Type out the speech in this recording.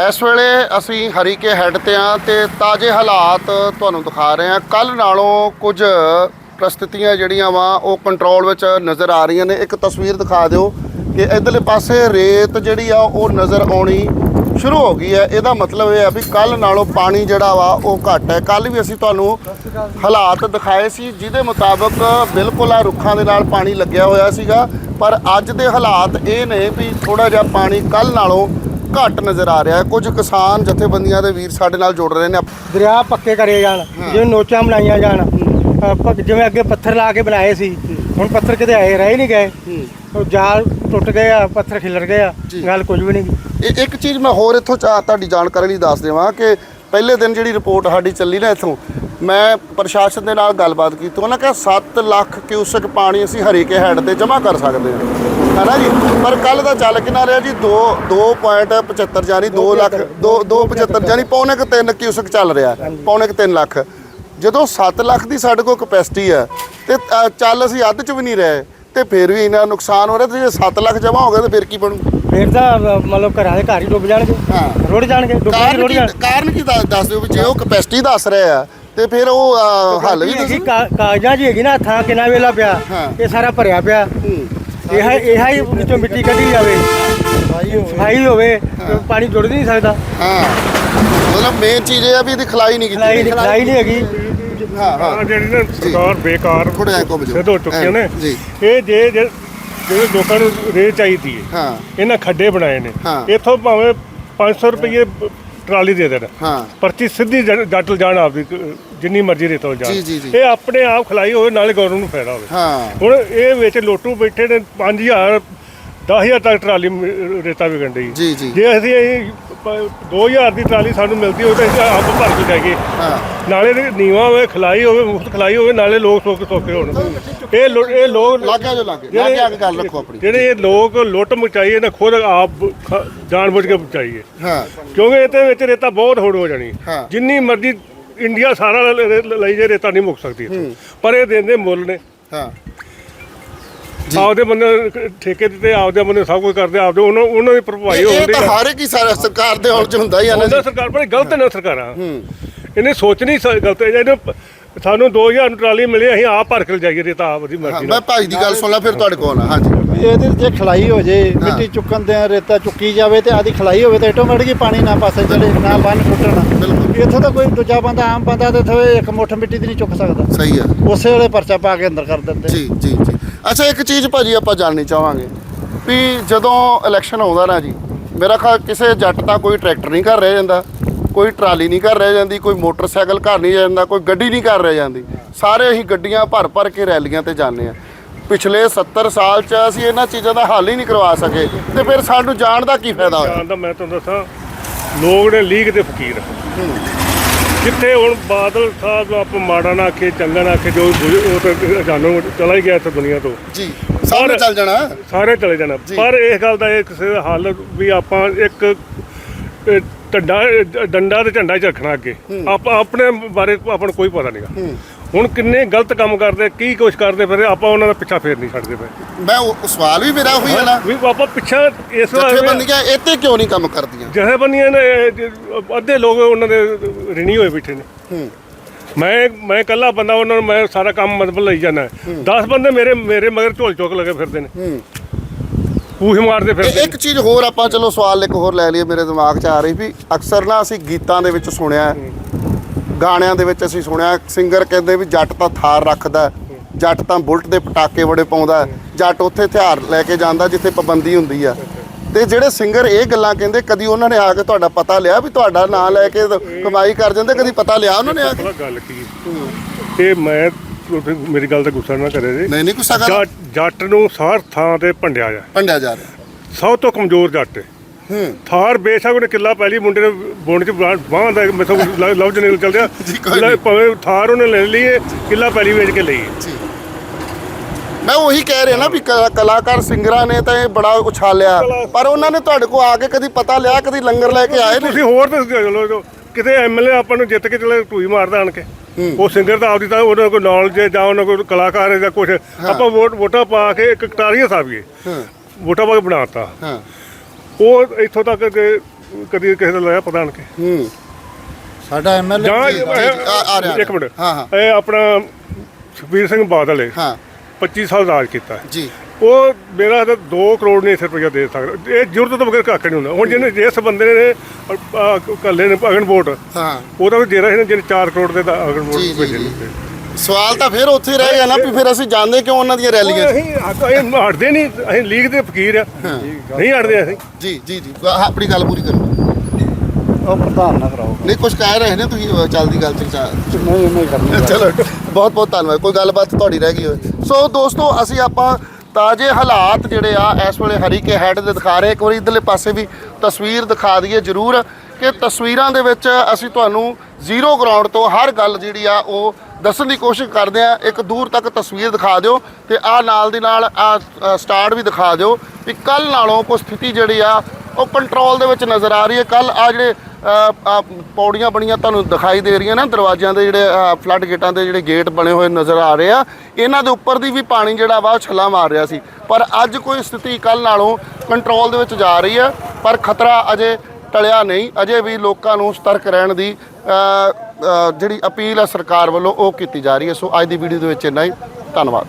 ਇਸ ਵੇਲੇ ਅਸੀਂ ਹਰੀਕੇ ਹੈੱਡ ਤੇ ਆ ਤੇ ਤਾਜ਼ੇ ਹਾਲਾਤ ਤੁਹਾਨੂੰ ਦਿਖਾ ਰਹੇ ਹਾਂ। ਕੱਲ ਨਾਲੋਂ ਕੁਝ ਪ੍ਰਸਥਿਤੀਆਂ ਜਿਹੜੀਆਂ ਵਾ, ਉਹ ਕੰਟਰੋਲ ਵਿੱਚ ਨਜ਼ਰ ਆ ਰਹੀਆਂ ਨੇ। ਇੱਕ ਤਸਵੀਰ ਦਿਖਾ ਦਿਓ ਕਿ ਇਧਰਲੇ ਪਾਸੇ ਰੇਤ ਜਿਹੜੀ ਆ, ਉਹ ਨਜ਼ਰ ਆਉਣੀ ਸ਼ੁਰੂ ਹੋ ਗਈ ਹੈ। ਇਹਦਾ ਮਤਲਬ ਇਹ ਆ ਵੀ ਕੱਲ ਨਾਲੋਂ ਪਾਣੀ ਜਿਹੜਾ ਵਾ, ਉਹ ਘੱਟ ਹੈ। ਕੱਲ ਵੀ ਅਸੀਂ ਤੁਹਾਨੂੰ ਹਾਲਾਤ ਦਿਖਾਏ ਸੀ, ਜਿਹਦੇ ਮੁਤਾਬਕ ਬਿਲਕੁਲ ਆ ਰੁੱਖਾਂ ਦੇ ਨਾਲ ਪਾਣੀ ਲੱਗਿਆ ਹੋਇਆ ਸੀਗਾ। ਪਰ ਅੱਜ ਦੇ ਹਾਲਾਤ ਇਹ ਨੇ ਵੀ ਥੋੜਾ ਜਿਹਾ ਪਾਣੀ ਕੱਲ ਨਾਲੋਂ ਘੱਟ ਨਜ਼ਰ ਆ ਰਿਹਾ ਹੈ। ਕੁਝ ਕਿਸਾਨ ਜਥੇਬੰਦੀਆਂ ਦੇ ਵੀਰ ਸਾਡੇ ਨਾਲ ਜੁੜ ਰਹੇ ਨੇ। ਦਰਿਆ ਪੱਕੇ ਕਰੇ ਜਾਣ ਜਿਵੇਂ ਨੋਚਾਂ ਬਣਾਈਆਂ ਜਾਣ। ਜਿਵੇਂ ਅੱਗੇ ਪੱਥਰ ਲਾ ਕੇ ਬਣਾਏ ਸੀ। ਹੁਣ ਪੱਥਰ ਕਿਤੇ ਆਏ ਰਹਿ ਨਹੀਂ ਗਏ। ਉਹ ਜਾਲ ਟੁੱਟ ਗਏ ਆ ਪੱਥਰ ਖਿਲਰ ਗਏ ਆ। ਗੱਲ ਕੁਝ ਵੀ ਨਹੀਂ। ਇਹ ਇੱਕ ਚੀਜ਼ ਮੈਂ ਹੋਰ ਇੱਥੋਂ ਚਾ ਤੁਹਾਡੀ ਜਾਣਕਾਰੀ ਲਈ ਦੱਸ ਦੇਵਾਂ ਕਿ ਪਹਿਲੇ ਦਿਨ ਜਿਹੜੀ ਰਿਪੋਰਟ ਸਾਡੀ ਚੱਲੀ ਨਾ ਇੱਥੋਂ ਮੈਂ ਪ੍ਰਸ਼ਾਸਨ ਦੇ ਨਾਲ ਗੱਲਬਾਤ ਕੀਤੀ। ਉਹਨਾਂ ਕਿਹਾ 7 ਲੱਖ ਕਿਊਸਕ ਪਾਣੀ ਅਸੀਂ ਹਰੀਕੇ ਹੈਡ ਤੇ ਜਮ੍ਹਾਂ ਕਰ ਸਕਦੇ ਹਾਂ। ਹੈ ਨਾ ਜੀ? ਪਰ ਕੱਲ ਦਾ ਚੱਲ ਕਿੰਨਾ ਰਿਹਾ ਜੀ? 2 2.75 ਜਾਨੀ 2 ਲੱਖ 2 2.75 ਜਾਨੀ ਪੌਣੇ ਕੁ 3 ਕਿਊਸਕ ਚੱਲ ਰਿਹਾ ਪੌਣੇ ਕੁ 3 ਲੱਖ। ਜਦੋਂ 7 ਲੱਖ ਦੀ ਸਾਡੇ ਕੋਲ ਕਪੈਸਿਟੀ ਹੈ ਤੇ ਚੱਲ ਅਸੀਂ ਅੱਧ ਚ ਵੀ ਨਹੀਂ ਰਹੇ ਤੇ ਫਿਰ ਵੀ ਇਹਨਾਂ ਨੁਕਸਾਨ ਹੋ ਰਿਹਾ ਤੇ ਜੇ 7 ਲੱਖ ਜਮ੍ਹਾਂ ਹੋ ਗਿਆ ਤੇ ਫਿਰ ਕੀ ਬਣੂ? ਫਿਰ ਤਾਂ ਮਤਲਬ ਘਰਾਂ ਦੇ ਘਰ ਹੀ ਡੁੱਬ ਜਾਣਗੇ ਹਾਂ। ਰੁੜ ਜਾਣਗੇ ਡੁੱਬ ਕੇ ਕਾਰਨ ਰੁੜ ਜਾਣ। ਕਾਰਨ ਕੀ ਦੱਸ ਦਿਓ ਵੀ ਜੇ ਉਹ ਕਪੈਸਿਟੀ ਦੱਸ ਰਿਹਾ ਆ ਤੇ ਫਿਰ ਉਹ ਹੱਲ ਵੀ ਕਾ- ਕਾਗਜ਼ਾਂ 'ਚ ਹੈਗੀ ਨਾ ਥਾਂ ਕਿੰਨਾ ਵੇਲਾ ਪਿਆ। ਇਹ ਸਾਰਾ ਭਰਿਆ ਪਿਆ। ਇਹ ਇਹ ਹੀ ਵਿੱਚੋਂ ਮਿੱਟੀ ਕੱਢੀ ਜਾਵੇ। ਸਫ਼ਾਈ ਹੋਵੇ। ਤੇ ਪਾਣੀ ਜੁੜ ਨਹੀਂ ਸਕਦਾ। ਹਾਂ। ਮਤਲਬ ਮੇਨ ਚੀਜ਼ ਇਹ ਆ ਵੀ ਇਹਦੀ ਖਲਾਈ ਨਹੀਂ ਕੀਤੀ ਖਲਾਈ ਨਹੀਂ ਖਲਾਈ ਨਹੀਂ ਹੈਗੀ। ਹਾਂ ਹਾਂ। ਜਿਹੜੀ ਨਾ ਸਰਕਾਰ ਬੇਕਾਰ ਜਿਹਾ ਘੁੰਮ ਜਾਓ। ਸਿੱਧ ਹੋ ਚੁੱਕੀਆਂ ਨੇ। ਜੀ। ਇਹ ਜੇ ਜੇ ਜਿਹੜੇ ਲੋਕਾਂ ਨੂੰ ਰੇਹ ਚਾਹੀਦੀ ਹੈ ਹਾਂ। ਇਹਨਾਂ ਖੱਡੇ ਬਣਾਏ ਨੇ। ਇੱਥੋਂ ਭਾਵੇਂ 500 ਰੁਪਏ ਟਰਾਲੀ ਦੇ ਦੇਣ। ਹਾਂ। ਪਰਚੀ ਸਿੱਧੀ ਜੱਟ ਜਾਣ ਆਪਦੀ ਜਿੰਨੀ ਮਰਜ਼ੀ ਰੇਤੋਂ ਜਾਣ। ਜੀ, ਜੀ, ਜੀ। ਇਹ ਆਪਣੇ ਆਪ ਖਲਾਈ ਹੋਵੇ ਨਾਲੇ ਗੌਰਮੈਂਟ ਨੂੰ ਫਾਇਦਾ ਹੋਵੇ। ਹਾਂ। ਹੁਣ ਇਹ ਵਿੱਚ ਲੋਟੂ ਬੈਠੇ ਨੇ 5000 10000 ਤੱਕ ਟਰਾਲੀ ਮ- ਰੇਤਾ ਵਿਕਣ ਡਈ। ਜੀ, ਜੀ। ਜੇ ਅਸੀਂ ਇਹ ਪ- 2000 ਦੀ ਟਰਾਲੀ ਸਾਨੂੰ ਮਿਲਦੀ ਹੋਵੇ ਤਾਂ ਅਸੀਂ ਆਪ ਭਰ ਕੇ ਜਾਈਏ। ਹਾਂ। ਨਾਲੇ ਦੇ ਨੀਵਾ ਹੋਵੇ ਖਲਾਈ ਹੋਵੇ ਮੁਫਤ ਖਲਾਈ ਹੋਵੇ ਨਾਲੇ ਲੋਕ ਸੌਖੇ ਸੌਖੇ ਹੋਣ। ਇਹ ਲੋ- ਇਹ ਲੋਕ ਲੱਗਿਆ ਜੋ ਲੱਗੇ। ਲਾ ਕੇ ਆ ਕੇ ਗੱਲ ਰੱਖੋ ਆਪਣੀ। ਜਿਹੜੇ ਇਹ ਲੋਕ ਲੁੱਟ ਮਚਾਈ ਇਹਨਾਂ ਖੁਦ ਆਪ ਖ- ਜਾਣਬੁੱਝ ਕੇ ਮਚਾਈਏ ਹਾਂ। ਕਿਉਂਕਿ ਇਹਦੇ ਵਿੱਚ ਰੇਤਾ ਬਹੁਤ ਹੋੜ ਹੋ ਜਾਣੀ। ਹਾਂ। ਜਿੰਨੀ ਮਰਜ਼ੀ ਇੰਡੀਆ ਸਾਰਾ ਲ- ਲ- ਲਈ ਜੇ ਰੇਤਾ ਨਹੀਂ ਮੁੱਕ ਸਕਦੀ ਇੱਥੋਂ। ਪਰ ਇਹ ਦਿੰਦੇ ਮੁੱਲ ਨੇ। ਹਾਂ। ਆਪਦੇ ਬੰਦੇ ਠੇਕੇ ਦਿੱਤੇ ਆਪਦੇ ਬੰਦੇ ਸਭ ਕੁਝ ਕਰਦੇ ਆਪਦੇ ਉਹਨਾਂ ਉਹਨਾਂ ਦੀ ਭਰਪਾਈ ਇਹ ਹੋਣੀ ਤਾਂ ਹਰ ਇੱਕ ਹੀ ਸਾਰਾ ਸਰਕਾਰ ਦੇ ਹੌਲ ਚ ਹੁੰਦਾ ਹੀ ਆ ਨਾ ਸਰਕਾਰ ਪਰ ਇਹ ਗਲਤ ਨੇ ਸਰਕਾਰਾਂ। ਇਹਨੇ ਸੋਚ ਨਹੀਂ ਸ- ਗਲਤ ਇਹਨੇ ਪ- ਸਾਨੂੰ 2000 ਨੂੰ ਟਰਾਲੀ ਮਿਲੀ ਅਸੀਂ ਆਪ ਭਰ ਕੇ ਜਾਈਏ ਰੇਤਾ ਆਪ ਦੀ ਹਾਂ, ਮਰਜ਼ੀ ਮੈਂ ਭਾਈ ਦੀ ਗੱਲ ਸੁਣ ਲਾ ਫਿਰ ਤੁਹਾਡੇ ਕੋਲ ਆ ਹਾਂਜੀ। ਇਹਦੇ ਜੇ ਖਲਾਈ ਹੋ। ਜੇ ਮਿੱਟੀ ਚੁੱਕਣ ਦੇ ਰੇਤਾ ਚੁੱਕੀ ਜਾਵੇ ਤੇ ਆਦੀ ਖਲਾਈ ਹੋਵੇ ਤੇ ਆਟੋਮੈਟਿਕ ਹੀ ਪਾਣੀ ਨਾ ਪਾਸੇ ਚੜੇ ਨਾ ਬੰਨ ਟੁੱਟਣ ਬਿਲਕੁਲ। ਇੱਥੋਂ ਤਾਂ ਕੋਈ ਦੂਜਾ ਬੰਦਾ ਆਮ ਬੰਦਾ ਤੇ ਇੱਥੇ ਇੱਕ ਮੁੱਠ ਮਿੱਟੀ ਦੀ ਨਹੀਂ ਚੁੱਕ ਸਕਦਾ। ਸਹੀ ਆ। ਉਸੇ ਵੇਲੇ ਪਰਚਾ ਪਾ ਕੇ ਅੰਦਰ ਕਰ ਦਿੰਦੇ ਜੀ ਜੀ ਜੀ। ਅੱਛਾ ਇੱਕ ਚੀਜ਼ ਭਾਜੀ ਆਪਾਂ ਜਾਣਨੀ ਚਾਹਾਂਗੇ ਵੀ ਜਦੋਂ ਇਲੈਕਸ਼ਨ ਆਉਂਦਾ ਨਾ ਜੀ ਮੇਰਾ ਖਿਆਲ ਕਿਸੇ ਜੱਟ ਦਾ ਕੋਈ ਟਰੈਕਟਰ ਨਹੀਂ ਘਰ ਰਹਿ ਜਾਂਦਾ ਕੋਈ ਟਰਾਲੀ ਨਹੀਂ ਘਰ ਰਹਿ ਜਾਂਦੀ ਕੋਈ ਮੋਟਰਸਾਈਕਲ ਘਰ ਨਹੀਂ ਜਾਂਦਾ ਕੋਈ ਗੱਡੀ ਨਹੀਂ ਘਰ ਰਹਿ ਜਾਂਦੀ। ਸਾਰੇ ਅਸੀਂ ਗੱਡੀਆਂ ਭਰ ਭਰ ਕੇ ਰੈਲੀਆਂ ਤੇ ਜਾਂਦੇ ਆ। ਪਿਛਲੇ 70 ਸਾਲ ਚ ਅਸੀਂ ਇਹਨਾਂ ਚੀਜ਼ਾਂ ਦਾ ਹੱਲ ਹੀ ਨਹੀਂ ਕਰਵਾ ਸਕੇ ਤੇ ਫਿਰ ਸਾਨੂੰ ਜਾਣ ਦਾ ਕੀ ਫਾਇਦਾ ਹੋਇਆ? ਜਾਣ ਦਾ ਮੈਂ ਤੁਹਾਨੂੰ ਦੱਸਾਂ ਲੋਕ ਨੇ ਲੀਗ ਦੇ ਫਕੀਰ ਜਿੱਥੇ ਹੁਣ ਬਾਦਲ ਸਾਹਿਬ ਨੂੰ ਆਪਾਂ ਮਾੜਾ ਨਾ ਆਖੇ ਚੰਗਾ ਨਾ ਆਖੇ ਜੋ ਉਹ ਤਾਂ ਜਾਨੋਂ ਚਲਾ ਹੀ ਗਿਆ ਇਸ ਦੁਨੀਆ ਤੋਂ। ਜੀ ਸਾਹਮਣੇ ਚੱਲ ਜਾਣਾ। ਸਾਰੇ ਚਲੇ ਜਾਣਾ। ਪਰ ਇਸ ਗੱਲ ਦਾ ਇਹ ਕਿਸੇ ਦਾ ਹੱਲ ਵੀ ਆਪਾਂ ਇੱਕ ਅਹ, ਢੰਡਾ ਡੰਡਾ ਤੇ ਝੰਡਾ ਹੀ ਰੱਖਣਾ ਅੱਗੇ। ਆਪਾਂ ਆਪਣੇ ਬਾਰੇ ਆਪਾਂ ਨੂੰ ਕੋਈ ਪਤਾ ਨਹੀਂਗਾ ਹੁਣ ਕਿੰਨੇ ਗਲਤ ਕੰਮ ਕਰਦੇ ਕੀ ਕੁਛ ਕਰਦੇ ਫਿਰ ਆਪਾਂ ਉਹਨਾਂ ਦਾ ਪਿੱਛਾ ਫੇਰ ਨਹੀਂ ਛੱਡਦੇ ਪਏ। ਮੈਂ ਉਹ ਸਵਾਲ ਵੀ ਮੇਰਾ ਉਹੀ ਹੈ ਨਾ। ਵੀ ਆਪਾਂ ਪਿੱਛਾ ਇਸ ਵਾਰ ਜਥੇਬੰਦੀਆਂ ਇੱਥੇ ਕਿਉਂ ਨਹੀਂ ਕੰਮ ਕਰਦੀਆਂ? ਜਥੇਬੰਦੀਆਂ ਨੇ ਜ- ਅੱਧੇ ਲੋਕ ਉਹਨਾਂ ਦੇ ਰਿਣੀ ਹੋਏ ਬੈਠੇ ਨੇ। ਹੂੰ। ਮੈਂ ਮੈਂ ਇਕੱਲਾ ਬੰਦਾ ਉਹਨਾਂ ਨੂੰ ਮੈਂ ਸਾਰਾ ਕੰਮ ਮਤਲਬ ਲਈ ਜਾਣਾ 10 ਬੰਦੇ ਮੇਰੇ ਮੇਰੇ ਮਗਰ ਝੋਲ ਚੁੱਕ ਲਗੇ ਫਿਰਦੇ ਨੇ। ਹੂੰ। ਪੂਛ ਮਾਰਦੇ ਇਹ ਫਿਰਦੇ ਇੱਕ ਚੀਜ਼ ਹੋਰ ਆਪਾਂ ਚਲੋ ਸਵਾਲ ਇੱਕ ਹੋਰ ਲੈ ਲਈਏ ਮੇਰੇ ਦਿਮਾਗ 'ਚ ਆ ਰਹੀ ਵੀ ਅਕਸਰ ਨਾ ਅਸੀਂ ਗੀਤਾਂ ਦੇ ਵਿੱਚ ਸੁਣਿਆ ਹੈ, ਗਾਣਿਆਂ ਦੇ ਵਿੱਚ ਅਸੀਂ ਸੁਣਿਆ ਸਿੰਗਰ ਕਹਿੰਦੇ ਵੀ ਜੱਟ ਤਾਂ ਥਾਰ ਰੱਖਦਾ ਜੱਟ ਤਾਂ ਬੁਲਟ ਦੇ ਪਟਾਕੇ ਬੜੇ ਪਾਉਂਦਾ ਜੱਟ ਉੱਥੇ ਹਥਿਆਰ ਲੈ ਕੇ ਜਾਂਦਾ ਜਿੱਥੇ ਪਾਬੰਦੀ ਹੁੰਦੀ ਆ। ਤੇ ਜਿਹੜੇ ਸਿੰਗਰ ਇਹ ਗੱਲਾਂ ਕਹਿੰਦੇ ਕਦੀ ਉਹਨਾਂ ਨੇ ਆ ਕੇ ਤੁਹਾਡਾ ਪਤਾ ਲਿਆ ਵੀ ਤੁਹਾਡਾ ਨਾਂ ਲੈ ਕੇ ਕਮਾਈ ਕਰ ਜਾਂਦੇ ਕਦੀ ਪਤਾ ਲਿਆ ਉਹਨਾਂ ਨੇ ਆ ਕੇ? ਗੱਲ ਕੀ ਤੇ ਮੈਂ ਮੇਰੀ ਗੱਲ ਤੇ ਗੁੱਸਾ ਨਾ ਕਰੇ ਜੀ। ਨਹੀਂ ਨਹੀਂ ਗੁੱਸਾ ਕਰ ਜੱਟ ਨੂੰ ਹਰ ਥਾਂ ਤੇ ਭੰਡਿਆ ਜਾ ਪੰਡਿਆ ਜਾ ਰਿਹਾ। ਸਭ ਤੋਂ ਕਮਜ਼ੋਰ ਜੱਟ ਹੂੰ। ਥਾਰ ਬੇਸ਼ੱਕ ਉਹਨੇ ਕਿੱਲਾ ਪਹਿਲੀ ਮੁੰਡੇ ਨੇ ਬੋਣ ਚ ਬਾਹਾਂ ਦਾ ਮੈਥੋਂ ਲਫ਼ਜ਼ ਨਿਕਲ ਕੋਈ ਨਹੀਂ। ਭਾਵੇਂ ਥਾਰ ਉਹਨੇ ਲੈ ਲਈ ਕਿੱਲਾ ਪਹਿਲੀ ਵੇਚ ਕੇ ਲਈ ਮੈਂ ਉਹੀ ਕਹਿ ਰਿਹਾ ਨਾ ਵੀ ਕਲਾਕਾਰ ਸਿੰਗਰਾਂ ਨੇ ਤਾਂ ਇਹ ਬੜਾ ਉਛਾਲਿਆ ਪਰ ਉਹਨਾਂ ਨੇ ਤੁਹਾਡੇ ਕੋਲ ਆ ਕੇ ਕਦੀ ਪਤਾ ਲਿਆ ਕਦੀ ਲੰਗਰ ਲੈ ਕੇ ਆਏ ਤੁਸੀਂ ਹੋਰ ਤਾਂ ਚਲੋ ਕਿਤੇ ਐਮਐਲਏ ਆਪਾਂ ਨੂੰ ਜਿੱਤ ਕੇ ਚਲੇ ਟੂਈ ਮਾਰਦਾ ਆਣ ਕੇ। ਉਹ ਸਿੰਗਰ ਤਾਂ ਆਪਦੀ ਤਾਂ ਉਹਨਾਂ ਕੋਲ ਨੌਲੇਜ ਜਾਂ ਉਹਨਾਂ ਕੋਲ ਕਲਾਕਾਰ ਜਾਂ ਕੁਝ ਆਪਾਂ ਵੋਟ ਵੋਟਾਂ ਪਾ ਕੇ ਇੱਕ ਕਟਾਰੀਆ ਹਾਂ। ਵੋਟਾਂ ਪਾ ਕੇ ਬਣਾਤਾ ਹਾਂ। ਉਹ ਇੱਥੋਂ ਤੱਕ ਕਿ ਕਦੀ ਕਿਸੇ ਦਾ ਲਾਇਆ ਪਤਾ ਨਹੀਂ ਹੂੰ। ਸਾਡਾ ਐਮਐਲਏ ਜਾਂ ਆ- ਰਿਹਾ, ਇੱਕ ਮਿੰਟ। ਹਾਂ, ਹਾਂ। ਇਹ ਆਪਣਾ ਸੁਖਬੀਰ ਸਿੰਘ ਬਾਦਲ ਹੈ। ਹਾਂ। 25 ਸਾਲ ਰਾਜ ਕੀਤਾ। ਜੀ। ਉਹ ਮੇਰਾ ਤਾਂ 2 ਕਰੋੜ ਨਹੀਂ ਇੱਥੇ ਰੁਪਇਆ ਦੇ ਸਕਦਾ। ਇਹ ਜ਼ਰੂਰਤ ਤੋਂ ਬਗੈਰ ਕੱਖ ਨਹੀਂ ਹੁੰਦਾ। ਹੁਣ ਜਿਹਨੇ ਜਿਸ ਬੰਦੇ ਨੇ ਕੱਲੇ ਨੇ ਅਗਨ ਵੋਟ ਹਾਂ। ਉਹਦਾ ਵੀ ਦੇ ਰਹੇ ਨੇ ਜਿਹਨੇ 4 ਕਰੋੜ ਦੇ ਅਗਨ ਵੋਟ ਭੇਜੇ। ਨੇ ਸਵਾਲ ਤਾਂ ਫਿਰ ਉੱਥੇ ਹੀ ਰਹਿ ਗਿਆ ਨਾ ਵੀ ਫਿਰ ਅਸੀਂ ਜਾਣਦੇ ਕਿਉਂ ਉਹਨਾਂ ਦੀਆਂ ਰੈਲੀਆਂ 'ਚ? ਅਸੀਂ ਅਸੀਂ ਹਟਦੇ ਨਹੀਂ ਅਸੀਂ ਲੀਗ ਦੇ ਫਕੀਰ ਆ। ਨਹੀਂ ਹਟਦੇ ਅਸੀਂ। ਜੀ ਜੀ ਜੀ। ਆਹ ਆਪਣੀ ਗੱਲ ਪੂਰੀ ਕਰੋ। ਉਹ ਪ੍ਰਧਾਨ ਨਾ ਕਰਾਓ। ਨਹੀਂ ਕੁਝ ਕਹਿ ਰਹੇ ਨੇ ਤੁਸੀਂ ਅਹ, ਚੱਲਦੀ ਗੱਲ ਚ ਚਾ- ਨਹੀਂ ਨਹੀਂ ਕਰਨੀ। ਚਲੋ ਬਹੁਤ ਬਹੁਤ ਧੰਨਵਾਦ। ਕੋਈ ਗੱਲਬਾਤ ਤੁਹਾਡੀ ਰਹਿ ਗਈ ਹੋਵੇ। ਸੋ ਦੋਸਤੋ ਅਸੀਂ ਆਪਾਂ ਤਾਜ਼ੇ ਹਾਲਾਤ ਜਿਹੜੇ ਆ ਇਸ ਵੇਲੇ ਹਰੀਕੇ ਹੈਡ ਦੇ ਦਿਖਾ ਰਹੇ ਇੱਕ ਵਾਰੀ ਇਧਰਲੇ ਪਾਸੇ ਵੀ ਤਸਵੀਰ ਦਿਖਾ ਦਈਏ ਜ਼ਰੂਰ ਕਿ ਤਸਵੀਰਾਂ ਦੇ ਵਿੱਚ ਅਸੀਂ ਤੁਹਾਨੂੰ ਜ਼ੀਰੋ ਗਰਾਊਂਡ ਤੋਂ ਹਰ ਗੱਲ ਜਿਹੜੀ ਆ ਉਹ ਦੱਸਣ ਦੀ ਕੋਸ਼ਿਸ਼ ਕਰਦੇ ਆ ਇੱਕ ਦੂਰ ਤੱਕ ਤਸਵੀਰ ਦਿਖਾ ਦਿਓ ਤੇ ਆ ਨਾਲ ਦੀ ਨਾਲ ਆ ਸਟਾਰਟ ਵੀ ਦਿਖਾ ਦਿਓ ਵੀ ਕੱਲ ਨਾਲੋਂ ਕੋਈ ਸਥਿਤੀ ਜਿਹੜੀ ਆ, ਉਹ ਕੰਟਰੋਲ ਦੇ ਵਿੱਚ ਨਜ਼ਰ ਆ ਰਹੀ ਹੈ। ਕੱਲ ਆ ਜਿਹੜੇ ਪੌੜੀਆਂ ਬਣੀਆਂ ਤੁਹਾਨੂੰ ਦਿਖਾਈ ਦੇ ਰਹੀਆਂ ਨਾ, ਦਰਵਾਜ਼ਿਆਂ ਦੇ ਜਿਹੜੇ ਫਲੱਡ ਗੇਟਾਂ ਦੇ ਜਿਹੜੇ ਗੇਟ ਬਣੇ ਹੋਏ ਨਜ਼ਰ ਆ ਰਹੇ ਆ। ਇਹਨਾਂ ਦੇ ਉੱਪਰ ਦੀ ਵੀ ਪਾਣੀ ਜਿਹੜਾ ਵਾ, ਉਹ ਛੱਲਾ ਮਾਰ ਰਿਹਾ ਸੀ। ਪਰ ਅੱਜ ਕੋਈ ਸਥਿਤੀ ਕੱਲ ਨਾਲੋਂ ਕੰਟਰੋਲ ਦੇ ਵਿੱਚ ਜਾ ਰਹੀ ਹੈ। ਪਰ ਖਤਰਾ ਅਜੇ ਟਲਿਆ ਨਹੀਂ। ਅਜੇ ਵੀ ਲੋਕਾਂ ਨੂੰ ਸਤਰਕ ਰਹਿਣ ਦੀ ਜਿਹੜੀ ਅਪੀਲ ਹੈ ਸਰਕਾਰ ਵੱਲੋਂ ਉਹ ਕੀਤੀ ਜਾ ਰਹੀ ਹੈ। ਸੋ ਅੱਜ ਦੀ ਵੀਡੀਓ ਦੇ ਵਿੱਚ ਇੰਨਾ ਹੀ। ਧੰਨਵਾਦ।